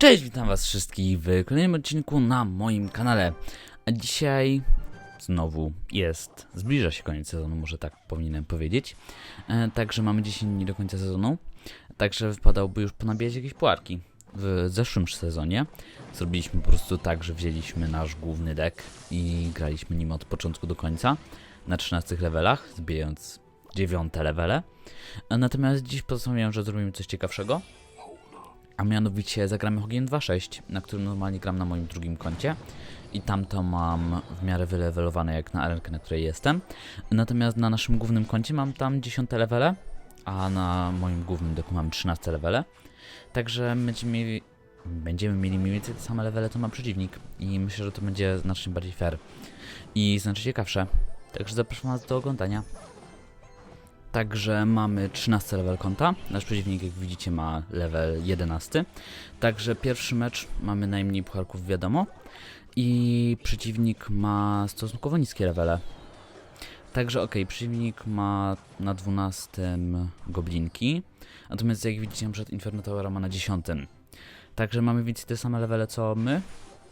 Cześć, witam was wszystkich w kolejnym odcinku na moim kanale. A dzisiaj znowu jest, zbliża się koniec sezonu, może tak powinienem powiedzieć. E, także mamy 10 dni do końca sezonu, także wypadałoby już ponabijać jakieś puarki. W zeszłym sezonie zrobiliśmy po prostu tak, że wzięliśmy nasz główny deck i graliśmy nim od początku do końca na 13 levelach, zbijając 9 levele. E, Natomiast dziś postanowiłem, że zrobimy coś ciekawszego. A mianowicie zagramy Hogiem 2.6, na którym normalnie gram na moim drugim koncie. I tam to mam w miarę wylewelowane jak na arenkę, na której jestem. Natomiast na naszym głównym koncie mam tam 10 levele, a na moim głównym deku mam 13 levele. Także będziemy mieli, będziemy mieli mniej więcej te same levele, co ma przeciwnik. I myślę, że to będzie znacznie bardziej fair. I znacznie ciekawsze. Także zapraszam Was do oglądania. Także mamy 13 level konta. Nasz przeciwnik, jak widzicie, ma level 11. Także pierwszy mecz mamy najmniej pucharków, wiadomo. I przeciwnik ma stosunkowo niskie levele. Także ok, przeciwnik ma na 12 goblinki. Natomiast jak widzicie, przykład Inferno ma na 10. Także mamy więcej te same levele co my.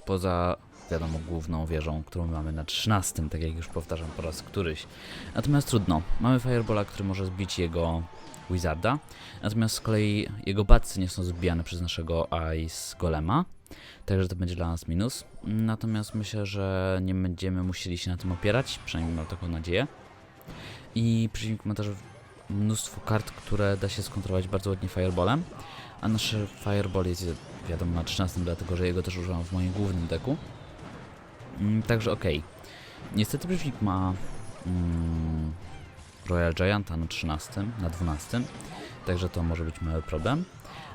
Poza wiadomo, główną wieżą, którą mamy na 13, tak jak już powtarzam po raz któryś. Natomiast trudno. Mamy Firebola, który może zbić jego Wizarda. Natomiast z kolei jego batcy nie są zbijane przez naszego Ice Golema. Także to będzie dla nas minus. Natomiast myślę, że nie będziemy musieli się na tym opierać. Przynajmniej mam taką nadzieję. I przeciwnik ma też mnóstwo kart, które da się skontrolować bardzo ładnie Fireballem. A nasz Fireball jest wiadomo na 13, dlatego że jego też używam w moim głównym deku. Mm, Także okej. Niestety przeciwnik ma mm, Royal Gianta na 13, na 12, także to może być mały problem.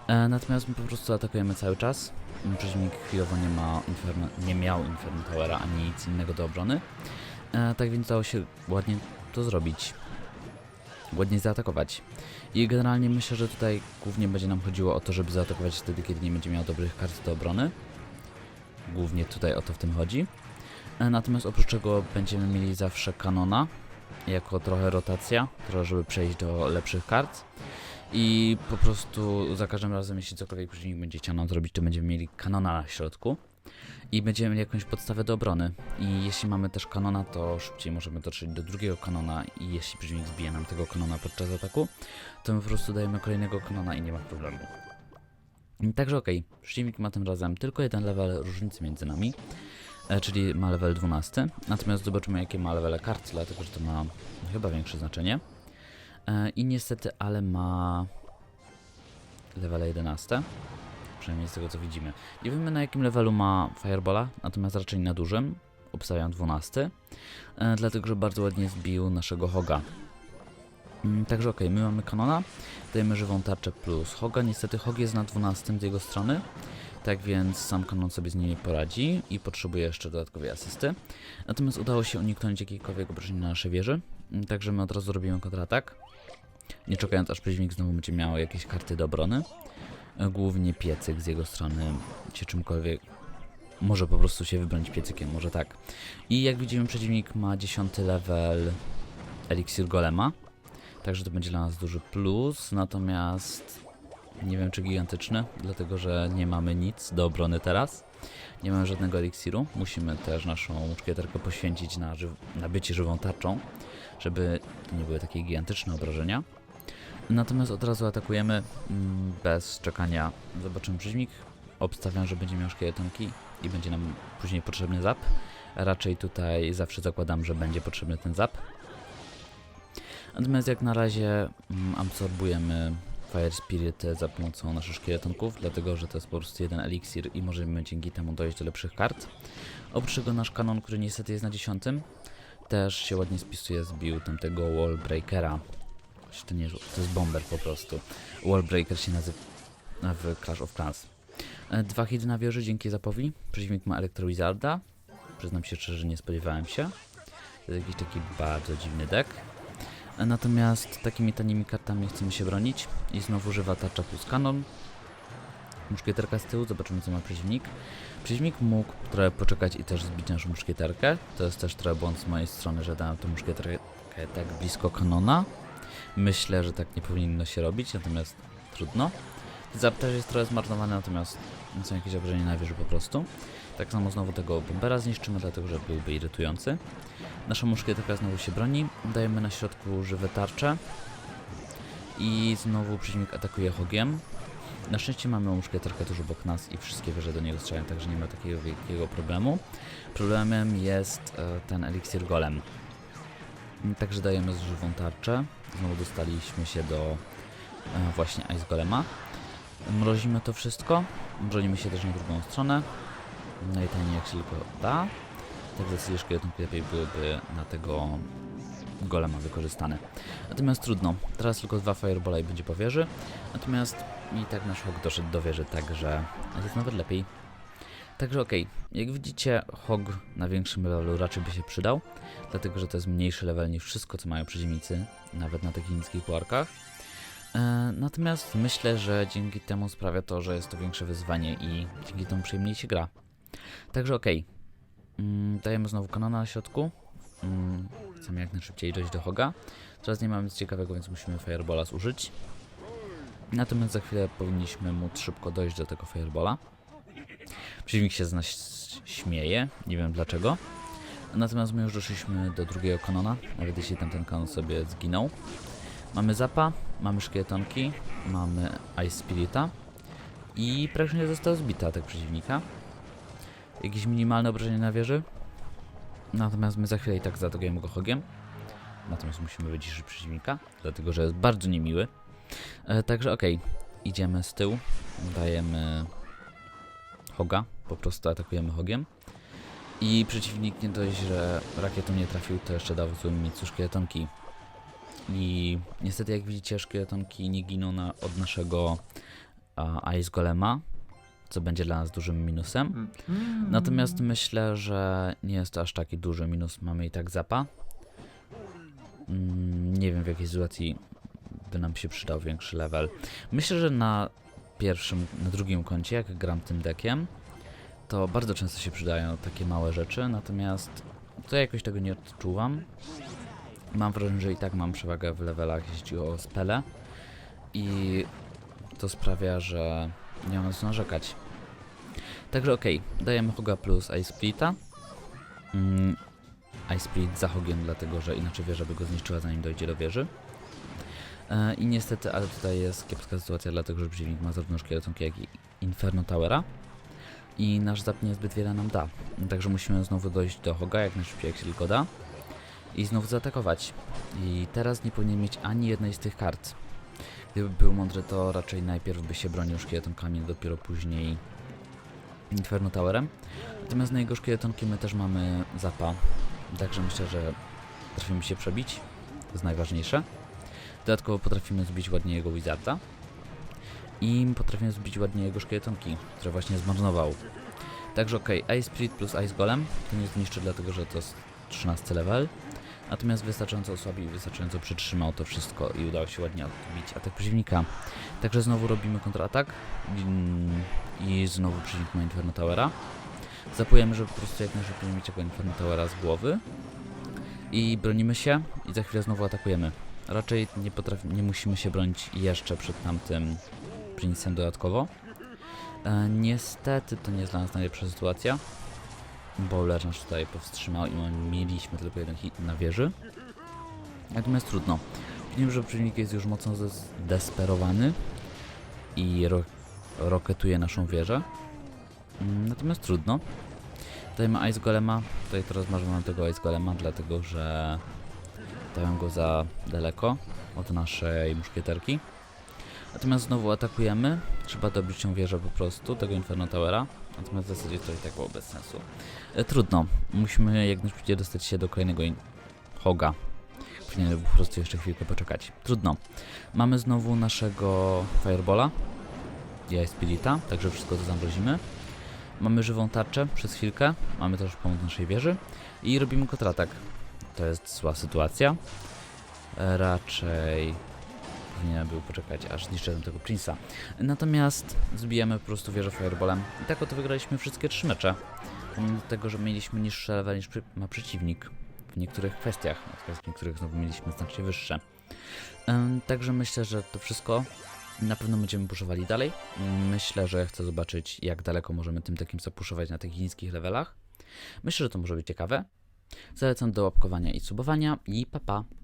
E, natomiast my po prostu atakujemy cały czas. Przeciwnik chwilowo nie ma Inferno, nie miał Inferno Towera ani nic innego do obrony. E, tak więc udało się ładnie to zrobić. Ładnie zaatakować. I generalnie myślę, że tutaj głównie będzie nam chodziło o to, żeby zaatakować wtedy, kiedy nie będzie miał dobrych kart do obrony. Głównie tutaj o to w tym chodzi. E, Natomiast oprócz czego będziemy mieli zawsze kanona, jako trochę rotacja, trochę żeby przejść do lepszych kart. I po prostu za każdym razem, jeśli cokolwiek przeciwnik będzie chciał zrobić, to będziemy mieli kanona na środku. I będziemy mieli jakąś podstawę do obrony. I jeśli mamy też kanona, to szybciej możemy dotrzeć do drugiego kanona. I jeśli przeciwnik zbije nam tego kanona podczas ataku, to my po prostu dajemy kolejnego kanona i nie ma problemu. Także okej, przeciwnik ma tym razem tylko jeden level różnicy między nami czyli ma level 12. Natomiast zobaczymy, jakie ma level kart, dlatego że to ma chyba większe znaczenie. E, I niestety, ale ma level 11. Przynajmniej z tego co widzimy. Nie wiemy na jakim levelu ma Firebola, natomiast raczej na dużym. Obstawiam 12. E, dlatego, że bardzo ładnie zbił naszego Hoga. Mm, Także okej, my mamy kanona, dajemy żywą tarczę plus Hoga. Niestety Hog jest na 12 z jego strony. Tak więc sam kanon sobie z nim nie poradzi i potrzebuje jeszcze dodatkowej asysty. Natomiast udało się uniknąć jakiejkolwiek obrażeń na naszej wieży, także my od razu robimy kontratak. Nie czekając aż przeciwnik znowu będzie miał jakieś karty do obrony. Głównie piecyk z jego strony, czy czymkolwiek. Może po prostu się wybronić piecykiem, może tak. I jak widzimy przeciwnik ma 10 level Elixir Golema. Także to będzie dla nas duży plus, natomiast nie wiem czy gigantyczny, dlatego że nie mamy nic do obrony teraz. Nie mamy żadnego eliksiru. Musimy też naszą muszkieterkę poświęcić na, na bycie żywą tarczą, żeby to nie były takie gigantyczne obrażenia. Natomiast od razu atakujemy mm, bez czekania. Zobaczymy przeciwnik. Obstawiam, że będzie miał szkieletonki i będzie nam później potrzebny zap. Raczej tutaj zawsze zakładam, że będzie potrzebny ten zap. Natomiast jak na razie mm, absorbujemy Fire Spirit za pomocą naszych szkieletonków, dlatego że to jest po prostu jeden eliksir i możemy dzięki temu dojść do lepszych kart. Oprócz tego nasz kanon, który niestety jest na dziesiątym, też się ładnie spisuje, zbił tamtego Wallbreakera. Choć To, nie, to jest bomber po prostu. Wallbreaker się nazywa w Clash of Clans. E, Dwa hity na wieży dzięki zapowi. Przeciwnik ma Electro Wizarda. Przyznam się szczerze, nie spodziewałem się. To jest jakiś taki bardzo dziwny deck. Natomiast takimi tanimi kartami chcemy się bronić i znowu używa tarcza plus kanon. Muszkieterka z tyłu, zobaczymy co ma przeciwnik. Przeciwnik mógł trochę poczekać i też zbić naszą muszkieterkę. To jest też trochę błąd z mojej strony, że dałem tą muszkieterkę tak blisko kanona. Myślę, że tak nie powinno się robić, natomiast trudno. Zap też jest trochę zmarnowany, natomiast są jakieś obrażenia na wieży po prostu. Tak samo znowu tego bombera zniszczymy, dlatego że byłby irytujący. Nasza muszkieterka znowu się broni. Dajemy na środku żywe tarcze. I znowu przeciwnik atakuje hogiem. Na szczęście mamy muszkieterkę tuż obok nas i wszystkie wieże do niego strzelają, także nie ma takiego wielkiego problemu. Problemem jest e, ten eliksir golem. Także dajemy żywą tarczę. Znowu dostaliśmy się do e, właśnie Ice Golema. Mrozimy to wszystko. Bronimy się też na drugą stronę. Najtaniej jak się tylko da. Tak decyzję szkieletonki lepiej byłyby na tego golema wykorzystane. Natomiast trudno. Teraz tylko dwa firebola i będzie po wieży. Natomiast i tak nasz hog doszedł do wieży, także jest nawet lepiej. Także okej, jak widzicie, hog na większym levelu raczej by się przydał, dlatego że to jest mniejszy level niż wszystko, co mają przeciwnicy, nawet na takich niskich puarkach. E, natomiast myślę, że dzięki temu sprawia to, że jest to większe wyzwanie i dzięki temu przyjemniej się gra. Także okej, mm, dajemy znowu kanona na środku. Mm, chcemy jak najszybciej dojść do hoga. Teraz nie mamy nic ciekawego, więc musimy firebola zużyć. Natomiast za chwilę powinniśmy móc szybko dojść do tego firebola. Przeciwnik się z nas śmieje, nie wiem dlaczego. Natomiast my już doszliśmy do drugiego kanona, nawet jeśli tamten kanon sobie zginął. Mamy zapa, mamy szkieletonki, mamy Ice Spirita i praktycznie został zbity atak przeciwnika. Jakieś minimalne obrażenie na wieży. Natomiast my za chwilę i tak zaatakujemy go hogiem. Natomiast musimy wyciszyć przeciwnika, dlatego że jest bardzo niemiły. E, także okej, idziemy z tyłu, dajemy hoga, po prostu atakujemy hogiem. I przeciwnik nie dość, że rakietą nie trafił, to jeszcze dał w złym miejscu szkieletonki. I niestety jak widzicie szkieletonki nie giną na, od naszego a, Ice Golema, co będzie dla nas dużym minusem. Natomiast myślę, że nie jest to aż taki duży minus, mamy i tak zapa. Mm, nie wiem w jakiej sytuacji by nam się przydał większy level. Myślę, że na pierwszym, na drugim koncie, jak gram tym deckiem, to bardzo często się przydają takie małe rzeczy, natomiast to jakoś tego nie odczuwam. Mam wrażenie, że i tak mam przewagę w levelach, jeśli chodzi o spele i to sprawia, że nie mam co narzekać. Także okej, dajemy Hoga plus Ice Splita. Mm, Ice Split za Hogiem, dlatego że inaczej wieża by go zniszczyła zanim dojdzie do wieży. E, I niestety, ale tutaj jest kiepska sytuacja, dlatego że przeciwnik ma zarówno szkieletonki, jak i Inferno Towera. I nasz zap niezbyt wiele nam da. Także musimy znowu dojść do Hoga jak najszybciej jak się tylko da. I znowu zaatakować. I teraz nie powinien mieć ani jednej z tych kart. Gdyby był mądry, to raczej najpierw by się bronił szkieletonkami, dopiero później Inferno Towerem. Natomiast na jego szkieletonki my też mamy zapa. Także myślę, że potrafimy się przebić. To jest najważniejsze. Dodatkowo potrafimy zbić ładnie jego Wizarda. I potrafimy zbić ładnie jego szkieletonki, które właśnie zmarnował. Także okej, Ice Spirit plus Ice Golem to nie zniszczy, dlatego że to jest 13 level. Natomiast wystarczająco osłabił i wystarczająco przytrzymał to wszystko i udało się ładnie odbić atak przeciwnika. Także znowu robimy kontratak mm, i znowu przeciwnik ma Inferno Towera. Zapujemy, żeby po prostu jak najszybciej mieć tego Inferno Towera z głowy. I bronimy się i za chwilę znowu atakujemy. Raczej nie, potrafi, nie musimy się bronić jeszcze przed tamtym Princem dodatkowo. E, niestety to nie jest dla nas najlepsza sytuacja. Bowler nas tutaj powstrzymał i my mieliśmy tylko jeden hit na wieży. Natomiast trudno. Wiem, że przeciwnik jest już mocno zdesperowany i ro roketuje naszą wieżę. Mm, Natomiast trudno. Tutaj ma Ice Golema. Tutaj teraz marzymy tego Ice Golema, dlatego że dałem go za daleko od naszej muszkieterki. Natomiast znowu atakujemy. Trzeba dobić tą wieżę po prostu, tego Inferno Towera. Natomiast w zasadzie to i tak było bez sensu. E, trudno. Musimy jak najszybciej dostać się do kolejnego hoga. Powinienem po prostu jeszcze chwilkę poczekać. Trudno. Mamy znowu naszego Firebola. Ja Spirita, także wszystko to zamrozimy. Mamy żywą tarczę przez chwilkę. Mamy też pomoc naszej wieży. I robimy kontratak. To jest zła sytuacja. E, Raczej powinienem był poczekać, aż zniszczę tego Prince'a. Natomiast zbijamy po prostu wieżę Fireballem. I tak oto wygraliśmy wszystkie trzy mecze. Pomimo tego, że mieliśmy niższe level niż ma przeciwnik w niektórych kwestiach, natomiast w niektórych znowu mieliśmy znacznie wyższe. Także myślę, że to wszystko. Na pewno będziemy puszowali dalej. Myślę, że chcę zobaczyć, jak daleko możemy tym takim puszować na tych chińskich levelach. Myślę, że to może być ciekawe. Zalecam do łapkowania i subowania i papa. Pa.